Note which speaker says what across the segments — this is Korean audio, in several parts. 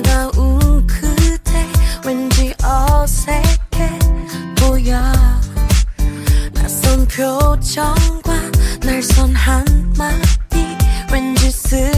Speaker 1: 다가온 그대 왠지 어색해 보여. 낯선 표정과 날선 한마디 왠지 슬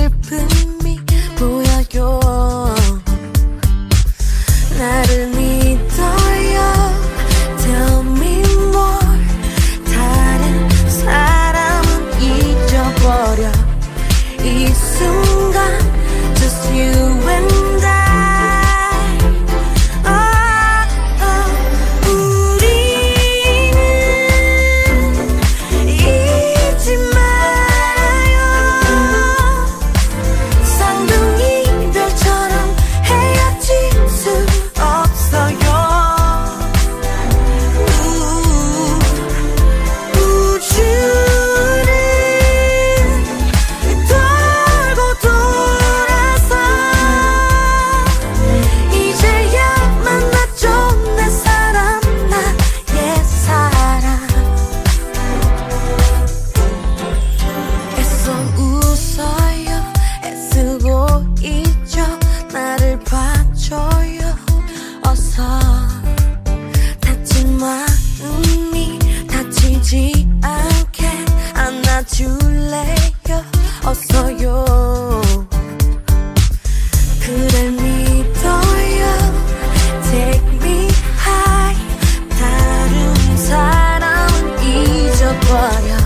Speaker 1: historia